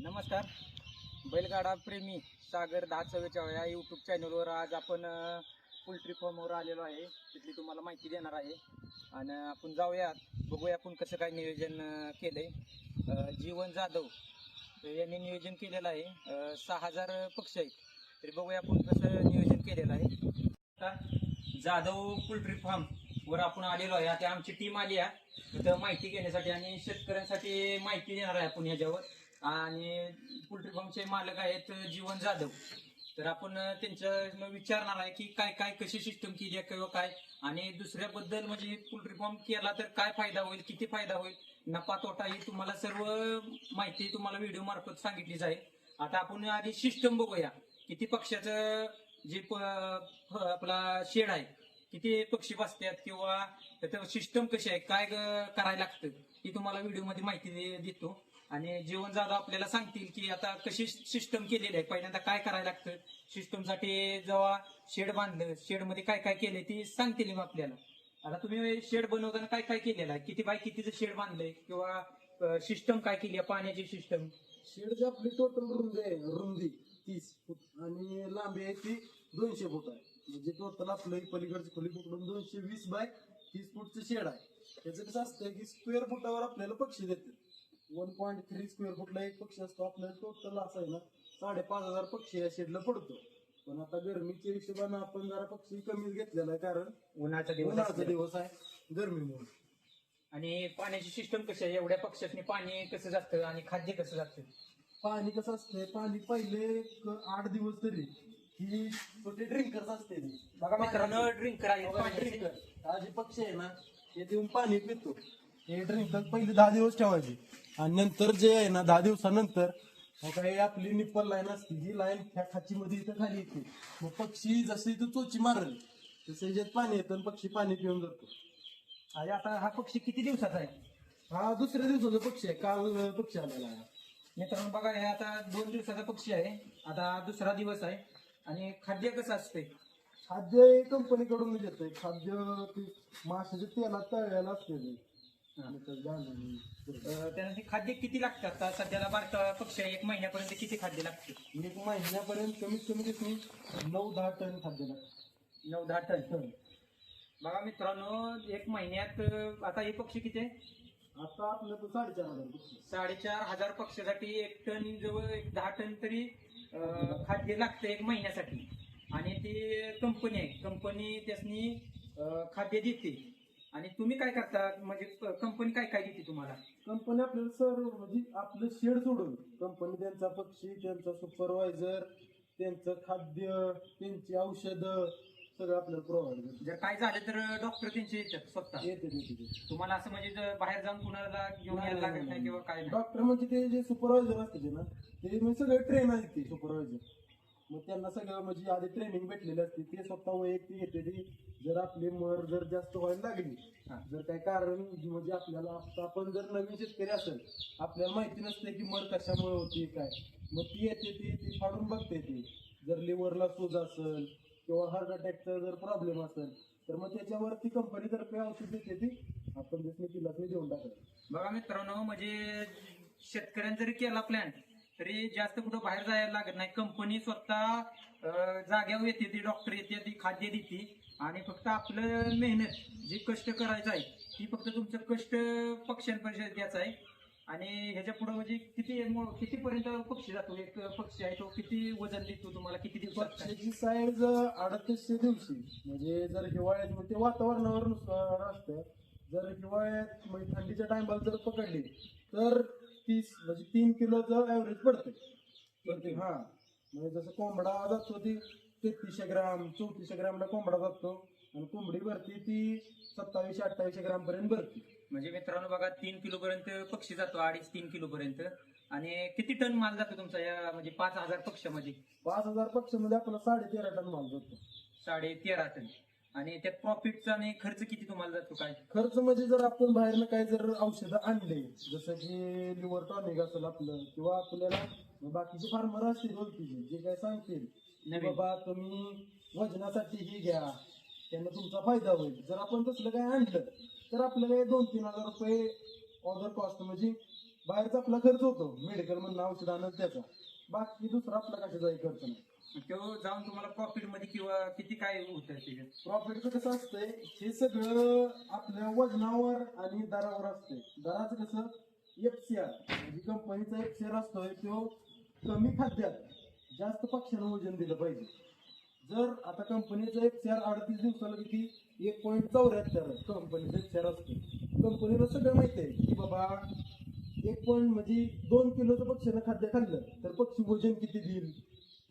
नमस्कार. बैलगाडा प्रेमी सागर दहा या यूट्यूब चॅनलवर आज आपण पोल्ट्री फार्मवर आलेलो आहे. तिथली तुम्हाला माहिती देणार आहे. आणि आपण जाऊयात. बघूया आपण कसं काय नियोजन केलं आहे जीवन जाधव यांनी नियोजन केलेलं आहे. सहा हजार पक्ष आहेत. तरी बघूया आपण कसं नियोजन केलेलं आहे. जाधव पोल्ट्री फार्म वर आपण आलेलो आहे. आता आमची टीम आली आहे. तिथं माहिती घेण्यासाठी आणि शेतकऱ्यांसाठी माहिती देणार आहे आपण याच्यावर. आणि पोल्ट्री फार्मचे मालक आहेत जीवन जाधव. तर आपण त्यांच्या विचारणार आहे की काय काय कशी सिस्टम केली आहे किंवा काय? आणि दुसऱ्याबद्दल म्हणजे पोल्ट्री फार्म केला तर काय फायदा होईल किती फायदा होईल? नफा तोटा ही तुम्हाला सर्व माहिती तुम्हाला व्हिडिओ मार्फत सांगितली जाईल आता आपण आधी सिस्टम बघूया. किती पक्षाचं जे आपला शेड आहे किती पक्षी बसतात किंवा त्याचं सिस्टम कशी आहे काय करायला लागतं ही तुम्हाला व्हिडिओमध्ये माहिती दे- देतो. आणि जीवन जाधव आपल्याला सांगतील की आता कशी सिस्टम केलेली आहे? पहिल्यांदा काय करायला लागतं? सिस्टमसाठी जेव्हा शेड बांधलं शेडमध्ये काय काय केले ती सांगतील मग आपल्याला. आता तुम्ही शेड बनवताना काय काय केलेलं आहे? किती बाय कितीचं शेड बांधलंय? किंवा सिस्टम काय केली आहे? पाण्याची सिस्टम शेडची आपली टोटल रुंदी आहे रुंदी तीस फूट. आणि लांबी आहे ती दोनशे फूट आहे. म्हणजे टोटल आपलं पलीकडची खोली पकडून दोनशे वीस बाय तीस फूटचं शेड आहे. त्याचं कसं असतं की स्क्वेअर फुटावर आपल्याला पक्षी देतात. वन पॉईंट थ्री स्क्वेअर फुटला एक पक्षी असतो आपल्याला टोटल असं आहे ना साडेपाच हजार पक्षी या शेडला पडतो. पण आता गरमीच्या हिशोबानं आपण जरा पक्षी कमीच घेतलेला आहे कारण उन्हाचा दिवस असल्यामुळे. दिवस आहे गरमीमुळे. आणि पाण्याची सिस्टम कशी आहे? एवढ्या पक्षांनी पाणी कसं जातं आणि खाद्य कसं जातं? पाणी कसं असतंय? पाणी पहिले एक आठ दिवस तरी ही छोटे ड्रिंकर्स असते ती. बघा मित्रांनो ड्रिंकर आहे पाण्याचे. ड्रिंकर हा जे पक्षी आहे ना ते देऊन पाणी पितो. हे तर पहिले दहा दिवस ठेवायचे. आणि नंतर जे आहे ना दहा दिवसानंतर मग काही आपली निप्पल लाईन असते ही लाईन ह्या खाचीमध्ये इथं खाली येते. मग पक्षी जसं इथं चोची मारल तसं याच्यात पाणी येतं आणि पक्षी पाणी पिऊन जातो. आणि आता हा पक्षी किती दिवसाचा आहे? हा दुसऱ्या दिवसाचा पक्षी आहे काल पक्षी आलेला आहे. मित्रांनो बघा हे आता दोन दिवसाचा पक्षी आहे. आता दुसरा दिवस आहे. आणि खाद्य कसं असते खाद्य कंपनीकडून येतंय खाद्य ते माशाच्या तेलात तळायला असते ते. आणि ते घालून करतात. त्यानंतर खाद्य किती लागतात आता? सध्याला बारका पक्षी आहे एक महिन्यापर्यंत किती खाद्य लागते? एक महिन्यापर्यंत कमीत कमी किती? नऊ दहा टन खाद्य लागतं. नऊ दहा टन. बघा मित्रांनो एक महिन्यात अं, आता हे पक्षी किती आहे? आता आपलं तर साडेचार हजार रुपये. साडेचार हजार पक्षासाठी एक टन जवळ एक दहा टन तरी अं, खाद्य लागतं एक महिन्यासाठी. आणि ती कंपनी आहे. कंपनी त्यासनी अं, खाद्य देते. आणि तुम्ही काय करता? म्हणजे कंपनी काय काय देते तुम्हाला? कंपनी आपल्याला सर्व म्हणजे आपलं शेड सोडून. कंपनी त्यांचा पक्षी त्यांचा सुपरवायझर त्यांचं खाद्य त्यांची औषधं सगळं आपल्याला प्रोव्हाइड करते जर काय झालं तर डॉक्टर त्यांचे येतात स्वतः. येते. तुम्हाला असं म्हणजे जर बाहेर जाऊन कुणाला घेऊन यायला लागत नाही किंवा काय नाही. डॉक्टर म्हणजे ते जे सुपरवायझर असते ते ना ते म्हणजे सगळे ट्रेन आहेत ते सुपरवायझर मग त्यांना सगळं म्हणजे आधी ट्रेनिंग भेटलेली असते. ते स्वतः वैयक्तिक येते ते जर आपली मर जर जास्त व्हायला लागली. जर काही कारण म्हणजे आपल्याला आपण जर नवीन शेतकरी असेल आपल्याला माहिती नसते की मर कशामुळे होती काय. मग ती येते ती ती फाडून बघते ती. जर लिव्हरला सूज असेल किंवा हार्ट अटॅकचा जर प्रॉब्लेम असेल तर मग त्याच्यावरती कंपनीतर्फे औषध देते ती. आपण जसं तिला ते देऊन टाकायचं बघा मित्रांनो म्हणजे शेतकऱ्यांनी जरी केला प्लॅन तरी जास्त कुठं बाहेर जायला लागत नाही. कंपनी स्वतः जाग्यावर येते ती डॉक्टर येते ती खाद्य देते. आणि फक्त आपलं मेहनत जी कष्ट करायचं आहे ती फक्त तुमचं कष्ट पक्ष्यांपर्यंत द्यायचं आहे. आणि ह्याच्या पुढे म्हणजे किती किती पर्यंत पक्षी जातो? एक पक्षी आहे तो किती वजन देतो तुम्हाला? किती दिवसात? काय? पक्षाची साईज अडतीसशे दिवशी. म्हणजे जर हिवाळ्यात म्हणजे ते वातावरणावर नुसार असतं. जर हिवाळ्यात म्हणजे थंडीच्या टायमाला जर पकडली तर तीस म्हणजे तीन किलोचं ऍव्हरेज पडते. हा. म्हणजे जसं कोंबडा जातो ती तेहतीसशे ग्राम चौतीसशे ग्रामला कोंबडा जातो. आणि कोंबडी भरती ती सत्तावीसशे अठ्ठावीसशे ग्राम पर्यंत भरती. म्हणजे मित्रांनो बघा तीन किलो पर्यंत पक्षी जातो अडीच तीन किलो पर्यंत. आणि किती टन माल जातो तुमचा या म्हणजे पाच हजार पक्षामध्ये पाच हजार पक्षामध्ये आपला साडे तेरा टन माल जातो. साडे तेरा टन. आणि त्यात प्रॉफिटचा आणि खर्च किती तुम्हाला जातो काय? खर्च म्हणजे जर आपण बाहेरनं काय जर औषधं आणले जसं की लिव्हर टॉनिक असेल आपलं किंवा आपल्याला बाकीचे फार्मर असतील ओळखीचे जे काय सांगतील की नवीन. बाबा तुम्ही वजनासाठी ही घ्या त्यांना तुमचा फायदा होईल. जर आपण तसलं काय आणलं तर आपल्याला दोन तीन हजार रुपये ऑर्डर कॉस्ट म्हणजे बाहेरचा आपला खर्च होतो. मेडिकल मधून औषध आणत त्याचा. बाकी दुसरा आपला कशाचाही खर्च नाही. तो जाऊन तुम्हाला प्रॉफिटमध्ये किंवा किती काय होतं त्याच्यात? प्रॉफिटचं कसं असतंय हे सगळं आपल्या वजनावर आणि दरावर असतंय. दराचं कसं? एफ सी आर म्हणजे कंपनीचा एफ सी आर असतोय तो कमी खाद्यात. जास्त पक्षानं वजन दिलं पाहिजे. जर आता कंपनीचं एफ सी आर अडतीस दिवसाला किती? एक पॉईंट चौऱ्याहत्तर कंपनीचं शेअर असते कंपनीला सगळं माहिती आहे की बाबा एक पॉईंट म्हणजे दोन किलोचं पक्षानं खाद्य खाल्लं तर पक्षी वजन किती देईल?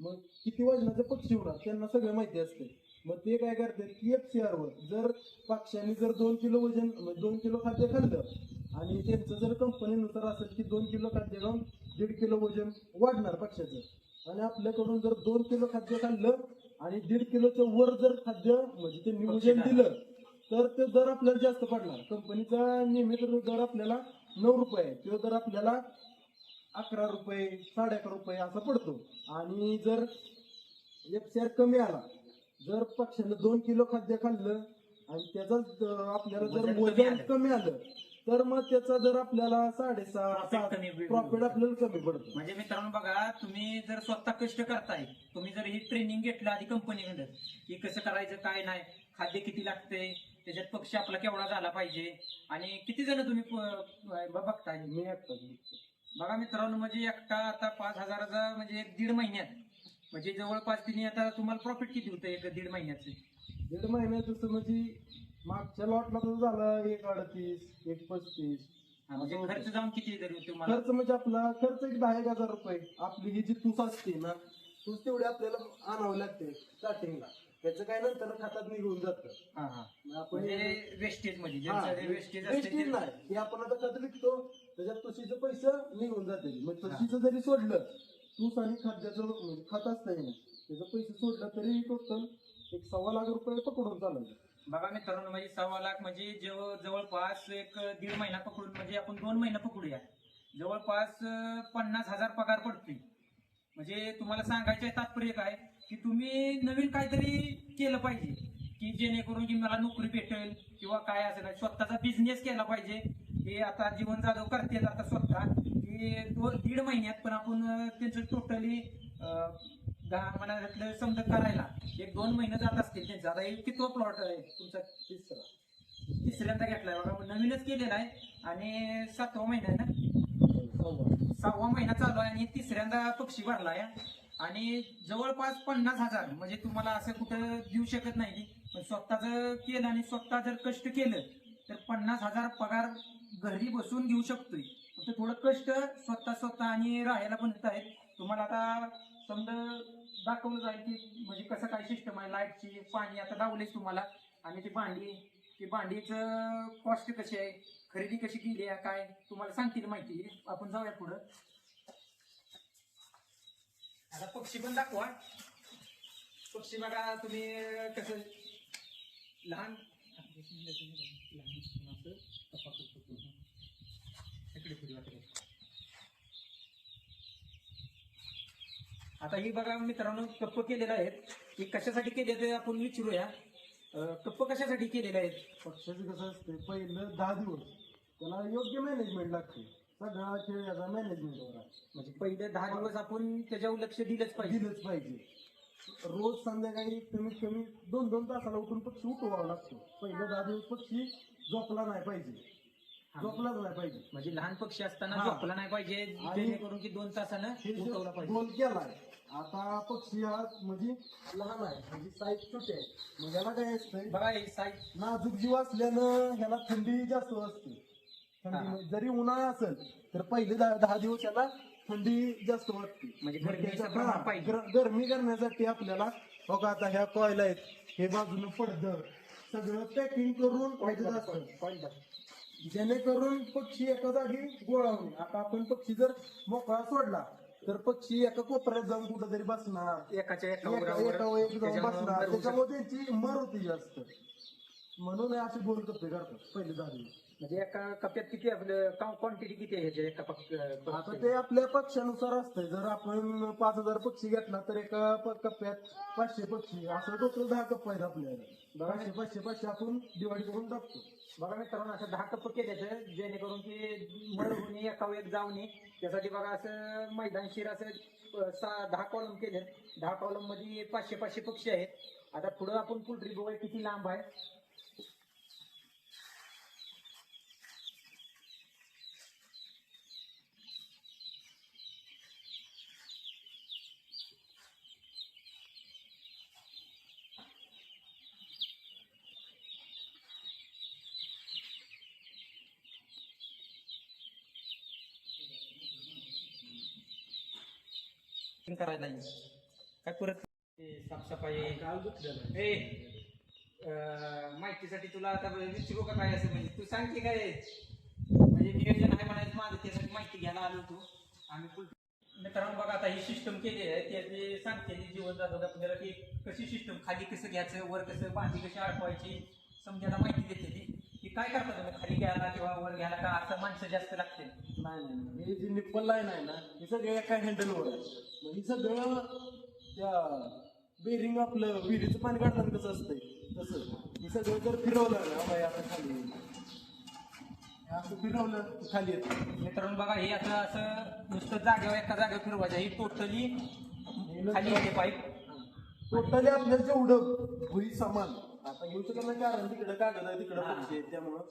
मग किती वजनाचं पक्षी होणार? त्यांना सगळं माहिती असते मग ते काय करतात की एक सी आर जर पक्ष्यांनी जर दोन किलो वजन म्हणजे दोन किलो खाद्य खाल्लं आणि त्यांचं जर कंपनीनुसार असेल की दोन किलो खाद्य खाऊन दीड किलो वजन वाढणार पक्षाचं आणि आपल्याकडून जर दोन किलो खाद्य खाल्लं आणि दीड किलोच्या वर जर खाद्य म्हणजे त्यांनी वजन दिलं तर ते दर आपल्याला जास्त पडणार. कंपनीचा नियमित दर आपल्याला नऊ रुपये आहे. तो दर आपल्याला अकरा रुपये साडे अकरा रुपये असा पडतो. आणि जर एफ आर कमी आला जर पक्षानं दोन किलो खाद्य खाल्लं आणि त्याचा आपल्याला जर वजन कमी आलं. तर मग त्याचा जर आपल्याला साडेसहा Profit कमी. प्रॉफिट आपल्याला कमी पडतो. म्हणजे मित्रांनो बघा तुम्ही जर स्वतः कष्ट करताय तुम्ही जर ही ट्रेनिंग घेतलं आधी कंपनीकडे की कसं करायचं काय नाही खाद्य किती लागते त्याच्यात पक्ष आपला केवढा झाला पाहिजे आणि किती जण तुम्ही प- ब- बघताय? मी एकटाच बघा मित्रांनो म्हणजे एकटा आता पाच हजाराचा म्हणजे एक दीड महिन्यात म्हणजे जवळपास तिने आता तुम्हाला प्रॉफिट किती होतं एक दीड महिन्याचं? दीड महिन्यात जसं म्हणजे मागच्या लॉटला तर झालं एक अडतीस एक पस्तीस. हा, म्हणजे. खर्च जाऊन किती तरी तुम्हाला? खर्च म्हणजे आपला खर्च एक दहा एक हजार रुपये. आपली ही जी तूस असते ना तूस तेवढी आपल्याला आणावं लागते स्टार्टिंगला त्याचं काय नंतर खात्यात निघून जातं. हा हा. आपण म्हणजे वेस्टेजमध्ये हा, वेस्टेज असते नाही. की आपण आता खत विकतो त्याच्यात तुशीचं पैसे निघून जाते मग तुशीचं जरी सोडलं तूस आणि खाद्याचं म्हणजे खत ना त्याचं पैसे सोडलं तरी टोटल एक सव्वा लाख रुपये पकडून चालायचं बघा मित्रांनो म्हणजे सव्वा लाख म्हणजे जवळ जवळपास एक दीड महिना पकडून म्हणजे आपण दोन महिना पकडूया. जवळपास पन्नास हजार पगार पडतोय. म्हणजे तुम्हाला सांगायचं आहे तात्पर्य काय? की तुम्ही नवीन काहीतरी केलं पाहिजे की जेणेकरून की मला नोकरी भेटेल किंवा काय असेल स्वतःचा बिझनेस केला पाहिजे. हे आता जीवन जाधव करते आता स्वतः. की दोन दीड महिन्यात पण आपण त्यांचं टोटली दहा महिन्यातलं समजा करायला एक दोन महिने जात असतील त्यांचं आता एक कितवा प्लॉट आहे तुमचा तिसरा. तिसऱ्यांदा घेतलाय बघा नवीनच केलेला आहे. आणि सातवा महिना ना? सहावा महिना चालू आहे आणि तिसऱ्यांदा पक्षी भरलाय. आणि जवळपास पन्नास हजार म्हणजे तुम्हाला असं कुठं देऊ शकत नाही पण स्वतःच केलं आणि स्वतः जर कष्ट केलं तर पन्नास हजार पगार घरी बसून घेऊ शकतोय. फक्त थोडं कष्ट स्वतः स्वतः आणि राहायला पण येत आहेत. तुम्हाला आता समजा दाखवलं जाईल की म्हणजे कसं काय सिस्टम आहे लाईटची पाणी आता दावलेच तुम्हाला. आणि ती भांडी ती भांडीचं कॉस्ट कशी आहे खरेदी कशी केली आहे काय तुम्हाला सांगतील माहिती. आपण जाऊया पुढं. आता पक्षी पण दाखवा. पक्षी बघा तुम्ही कसं लहान. इकडे पुढे वाटत आता ही बघा मित्रांनो कप्प केलेले आहेत. की कशासाठी केले ते आपण विचारूया. अं, कप्प कशासाठी केलेले आहेत? पक्षाचं कसं असते पहिलं दहा दिवस. त्याला योग्य मॅनेजमेंट लागते सगळा खेळ याचा मॅनेजमेंटवर आहे. म्हणजे पहिले दहा दिवस आपण त्याच्यावर लक्ष दिलंच पाहिजे. दिलंच पाहिजे. रोज संध्याकाळी कमीत कमी दोन दोन तासाला उठून पक्षी उठवावा लागतो. पहिले दहा दिवस पक्षी झोपला नाही पाहिजे. झोपलाच नाही पाहिजे. म्हणजे लहान पक्षी असताना हा. झोपला नाही पाहिजे आणि- जेणेकरून की दोन तासानं हे जे पाहिजे. गोल केलाय आता पक्षी हा म्हणजे लहान आहे म्हणजे साईज छोटे आहे मग याला काय असतंय बघा हे साईज. नाजूक जीव असल्यानं ह्याला थंडी जास्त असते. थंडी. म्हणजे जरी उन्हाळा असेल तर पहिले दहा दहा दिवस याला थंडी जास्त वाटते. म्हणजे मग गरमीचं त्याच्या- प्रमाण हा, पाहिजे. गर- गरमी करण्यासाठी आपल्याला बघा आता ह्या कॉईल आहेत हे बाजूनं पडदं सगळं पॅकिंग करून असतं. जेणेकरून पक्षी एका जागी गोळा होणे आता आपण पक्षी जर मोकळा सोडला तर पक्षी एका कोपऱ्यात जाऊन कुठेतरी बसणार. एकाच्या एका एका उरावर एका एक जाऊन त्याच्यामुळे बसणार. होऊ शकतं. त्याच्यामुळे त्यांची मर होती जास्त. म्हणून हे असे गोल कप्पे करतात पहिले दिवस म्हणजे एका कप्प्यात किती आपलं क्वांटिटी किती आहे ह्याच्या एका पक्ष आता ते आपल्या पक्षानुसार असतंय. जर आपण पाच हजार पक्षी घेतला तर एका प- कप्प्यात पाचशे पक्षी. असं टोटल दहा कप्प आहेत आपल्याला बघा शिपा शिपा आपण दिवाळी करून टाकतो बघा मित्रांनो असं दहा टप्प केले तर जेणेकरून की मळ होणे एका वेळेत जाऊ नये. त्यासाठी बघा असं मैदानशीर असं सा सहा दहा कॉलम केले दहा कॉलममध्ये पाचशे पाचशे पक्षी आहेत. आता पुढं आपण पोल्ट्री बघूया किती लांब आहे. करायला काय परत ते साफसफाई. ए अं, माहितीसाठी तुला आता विचारू का काय असं म्हणजे? तू सांगते काय? म्हणजे नियोजन आहे म्हणायचं माझं त्यासाठी माहिती घ्यायला आलो होतो. आम्ही फुल मित्रांनो बघा आता ही सिस्टम केली आहे त्याची सांगते जीवन जाधव आपल्याला की कशी सिस्टम खाली कसं घ्यायचं वर कसं भांडी कशी अडकवायची समजायला माहिती देते ती. की काय करतात खाली घ्यायला किंवा वर घ्यायला का? असं माणसं जास्त लागतील. नाही नाही. हे जी निप्पल लाईन आहे ना हे सगळं एका हँडलवर आहे. मग हे सगळं त्या बेरिंग आपलं विहिरीचं पाणी काढताना कसं असतंय? तसं. हे सगळं जर फिरवलं ना बाई आता खाली येईल. हे असं फिरवलं की खाली येतं. मित्रांनो बघा हे आता असं नुसतं जागेवर एका जागेवर फिरवायचं. ही टोटली खाली येते पाईप. टोटली आपल्याला जेवढं होईल सामान. आता घेऊ शकत नाही कारण तिकडे कागद आहे तिकडे आहेत त्यामुळं.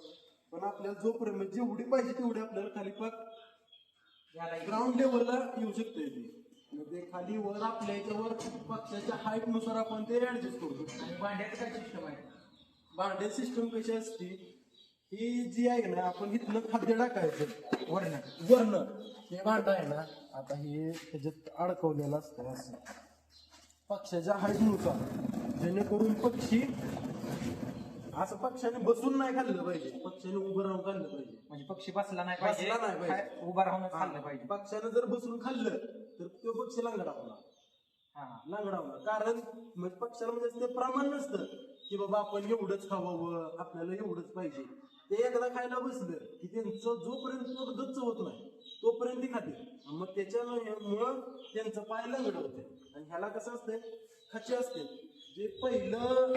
पण आपल्याला जोपर्यंत म्हणजे जेवढी पाहिजे तेवढी आपल्याला खाली पाक ग्राउंड लेवलला येऊ शकते ते. ते खाली वर आपल्या याच्यावर पक्षाच्या हाईटनुसार आपण ते ऍडजस्ट करू शकतो आणि भांड्याचं काय सिस्टम आहे? भांडे सिस्टम कशी असते? ही जी आहे ना आपण इथनं खाद्य टाकायचं. वरण वरनं. हे भांड आहे ना आता हे त्याच्यात अडकवलेलं असतं असं. पक्षाच्या हाईटनुसार जेणेकरून पक्षी असं पक्षाने बसून नाही खाल्लं पाहिजे. पक्षाने उभं राहून खाल्लं पाहिजे. म्हणजे पक्षी बसला नाही पाहिजे बसला नाही पाहिजे. खाय- उभा राहूनच खाल्लं पाहिजे. पक्षाने जर बसून खाल्लं तर तो पक्षी लांगडावला हा. लांगडावला कारण म्हणजे पक्षाला म्हणजे ते प्रमाण नसतं की बाबा आपण एवढंच खावावं आपल्याला एवढंच पाहिजे. ते एकदा खायला बसलं की त्यांचं जोपर्यंत पोट गच्च होत नाही तोपर्यंत ते खाते. मग त्याच्यामुळं त्यांचं पाय लंगड होते. आणि ह्याला कसं असतं खचे असते जे पहिलं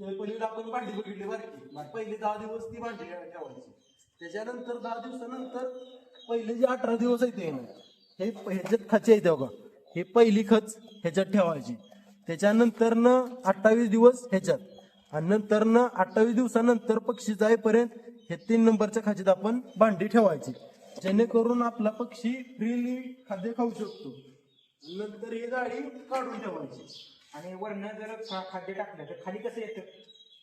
पहिली आपण भांडी बघितली बारकी. पहिले दहा दिवस ती भांडी ठेवायची. त्याच्यानंतर दहा दिवसानंतर पहिले जे अठरा दिवस आहे ते हे ह्याच्यात खच येते बघा. हे पहिली खच ह्याच्यात ठेवायची. त्याच्यानंतर न अठ्ठावीस दिवस ह्याच्यात. आणि नंतर न अठ्ठावीस दिवसानंतर पक्षी जाईपर्यंत हे तीन नंबरच्या खाचीत आपण भांडी ठेवायची. जेणेकरून आपला पक्षी फ्रीली खाद्य खाऊ शकतो. नंतर ही गाडी काढून ठेवायची. आणि वरण जर खा- खाद्य टाकलं तर खाली कसं येतं?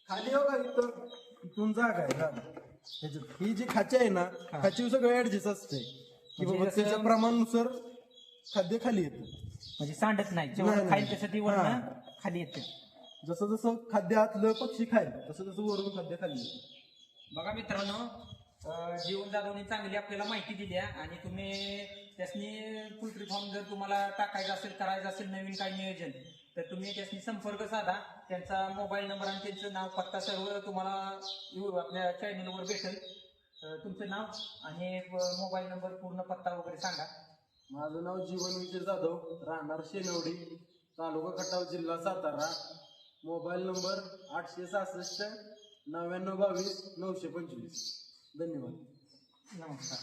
खाली बघा इथं इथून? जागा आहे जागा ह्याच्यात ही जी खाची आहे ना खाची सगळं ऍडजस्ट असते. की म्हणजे बाबा जसं- त्याच्या प्रमाणानुसार खाद्य खाली येतं. म्हणजे सांडत नाही. जेवढं नाही. खाईल तसं ती वरण हा. खाली येते. जसं जसं खाद्य आतलं पक्षी खाईल तसं तसं वरून खाद्य खाली येतं. बघा मित्रांनो अं, जीवन जाधवने चांगली आपल्याला माहिती दिली आहे आणि तुम्ही त्यासनी पोल्ट्री फार्म जर तुम्हाला टाकायचं असेल करायचं असेल नवीन काही नियोजन तर तुम्ही त्यासनी संपर्क साधा. त्यांचा मोबाईल नंबर आणि त्यांचं नाव पत्ता सर्व तुम्हाला आपल्या चॅनलवर भेटेल. तुमचं नाव आणि मोबाईल नंबर पूर्ण पत्ता वगैरे सांगा. माझं नाव जीवन विजय जाधव राहणार शेनवडी तालुका खटाव जिल्हा सातारा. मोबाईल नंबर आठशे सहासष्ट नव्याण्णव बावीस नऊशे पंचवीस. धन्यवाद. नमस्कार.